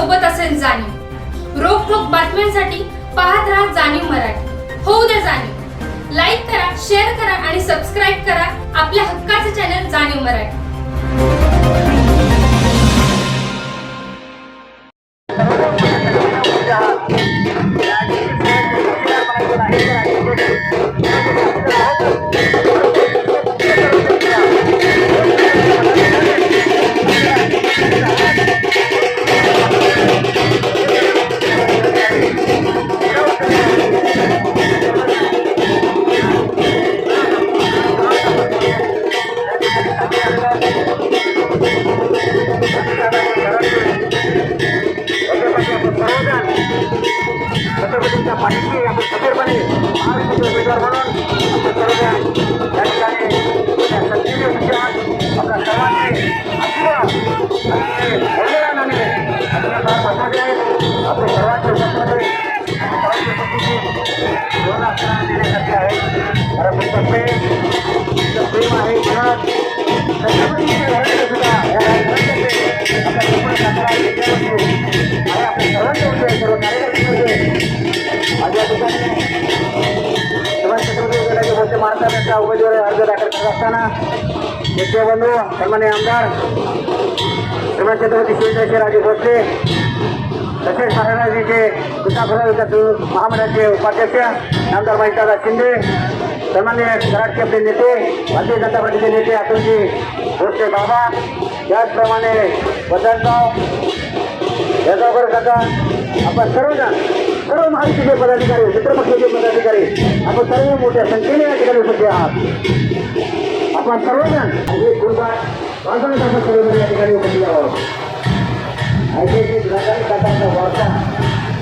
सोबत असेल जाणीव. रोखोक बातम्यांसाठी पाहत राहा जाणीव मराठी. होऊ द्या जाणीव. लाईक करा शेअर करा आणि सबस्क्राईब करा आपल्या हक्काचं चॅनल जाणीव मराठी. छत्रपतींच्या पाठीशी आपण खबरपणे महाराष्ट्राचे उमेदवार म्हणून आपण सर्वजण या ठिकाणी या संजीवनी विषयात आपल्या सर्वांचे आशीर्वाद आणि वंदनाने आपल्या फार महत्त्वाचे आहेत आपले सर्वांचे उपस्थिती आणि सर्वांची उपस्थिती दोन असताना देण्यासाठी आहे कारण तुमचं प्रेम तुमचं प्रेम आहे म्हणून छत्रपतींचे घराणे सुद्धा या कार्यक्रमाचे आपल्या संपूर्ण शासनाला उद्यानाचे मोठे उमेदवारी अर्ज दाखल करत असताना. नेते बंधू सन्मान्य आमदार श्रीमान छत्रपती शिवशाही राजे भोसले तसेच महाराजांचे कृष्णा विकास महामंडळाचे उपाध्यक्ष आमदार महेशदादा शिंदे सन्मान्य कराडचे आपले नेते भारतीय जनता पार्टीचे नेते अतुलजी भोसले बाबा त्याचप्रमाणे वसंतराव यादवकर काका आपण सर्वजण सर्व महायुतीचे पदाधिकारी मित्रपक्षाचे पदाधिकारी आपण सर्व मोठ्या संख्येने या ठिकाणी उपस्थित आहात. आपण सर्वजण हे गुरुवार वाजवण्यात आपण सर्वजण या ठिकाणी उपस्थित आहोत. ऐतिहासिक वारसा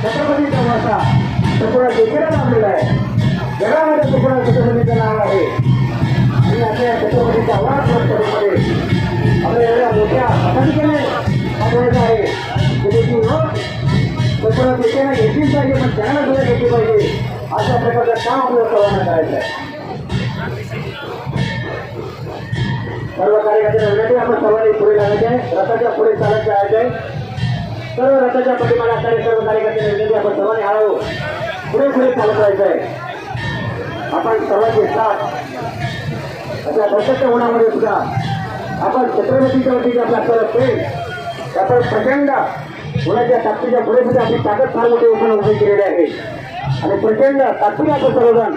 छत्रपतीचा वारसा संपूर्ण देशाला लाभलेला आहे. जगामध्ये संपूर्ण छत्रपतीचं नाव आहे. आणि आपल्या छत्रपतीचा वाद आपल्या एवढ्या मोठ्या पदाधिकाऱ्याने आहे. संपूर्ण घेतलीच पाहिजे पण त्यांना सुद्धा घेतली पाहिजे अशा प्रकारचं काम आपल्याला सर्वांना करायचं आहे? सर्व कार्यकर्त्यांना विनंती आपण सर्वांनी पुढे जाण्याचे आहे. रथाच्या पुढे चालत जायचं आहे. सर्व रथाच्या पाठीमागे असणारे सर्व कार्यकर्त्यांना विनंती आपण सर्वांनी हळू हो. पुढे पुढे चालत राहायचं आहे. आपण सर्वांचे साथ अशा प्रत्यक्ष होण्यामध्ये सुद्धा आपण छत्रपतीच्या वतीने आपला करत प्रेम आपण प्रचंड उन्हाच्या ताकदीच्या पुढे सुद्धा आपली ताकद फार मोठी उठून उभी केलेली आहे. आणि प्रचंड ताकदीने आपण सर्वजण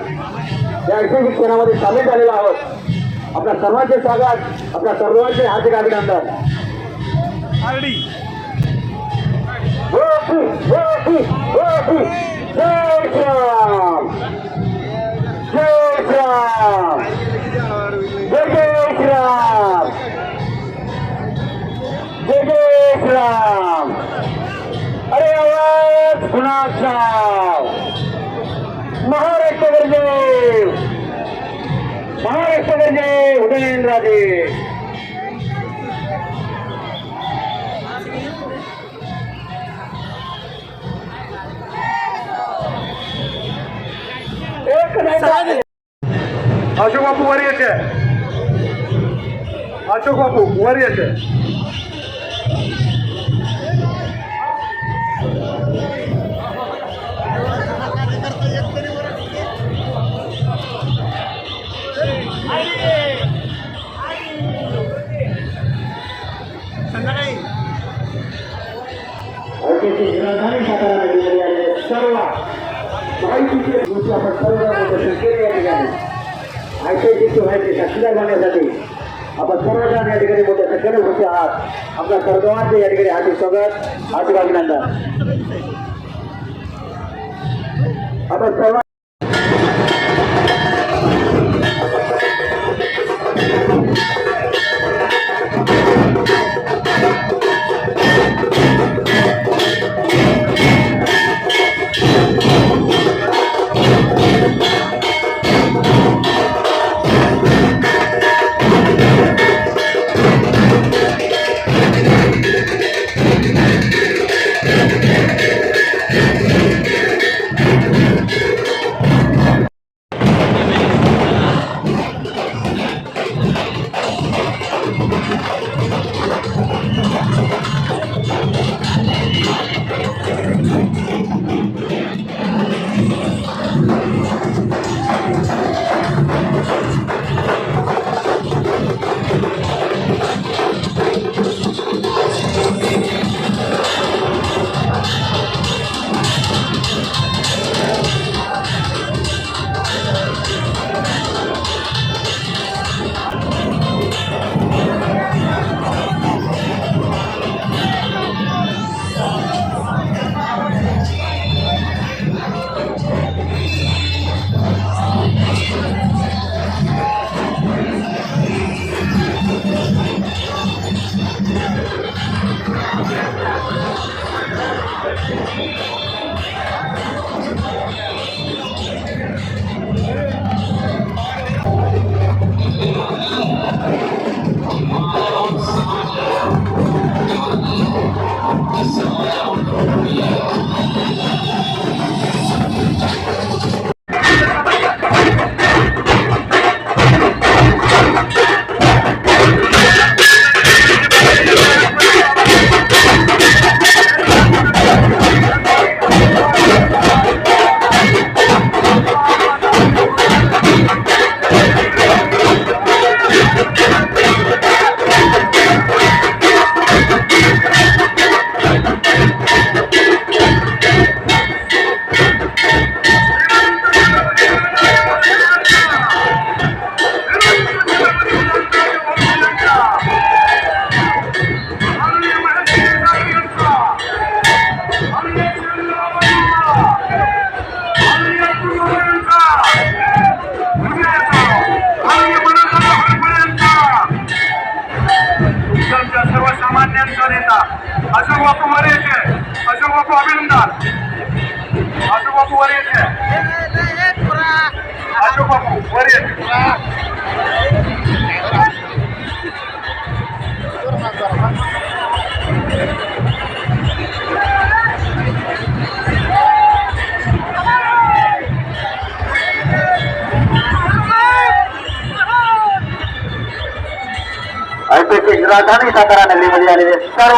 या ऐतिहासिक क्षणामध्ये सामील झालेलो आहोत आपल्या सर्वांचे स्वागत आपल्या सर्वांचे हार्दिक अभिनंदन. आवाज कुणाचा महाराष्ट्र गरजे महाराष्ट्र गरजे उदयनराजे एक नाही अशोक बापू वर येते अशोक बापू माहितीचे आपण सर्व मोठ्या या ठिकाणी ऐतिहासिक माहिती साक्षीदार बनण्यासाठी आपण सर्वजण या ठिकाणी मोठ्या संख्येने उपस्थित आहात. आपल्या सर्वांचे या ठिकाणी हार्दिक स्वागत हार्दिक अभिनंदन आपण सर्व राजधानी सातारा नगरीमध्ये आलेले सर्व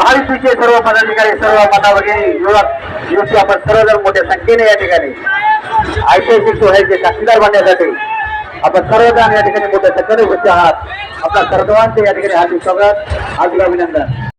महायुतीचे सर्व पदाधिकारी सर्व माता युवक दिवशी आपण सर्वजण मोठ्या संख्येने या ठिकाणी ऐतिहासिक सोहळ्याचे साक्षीदार बनण्यासाठी आपण सर्वजण या ठिकाणी मोठ्या संख्येने उपस्थित आहात. आपल्या सर्वांचे या ठिकाणी हार्दिक स्वागत. हार्दिक अभिनंदन.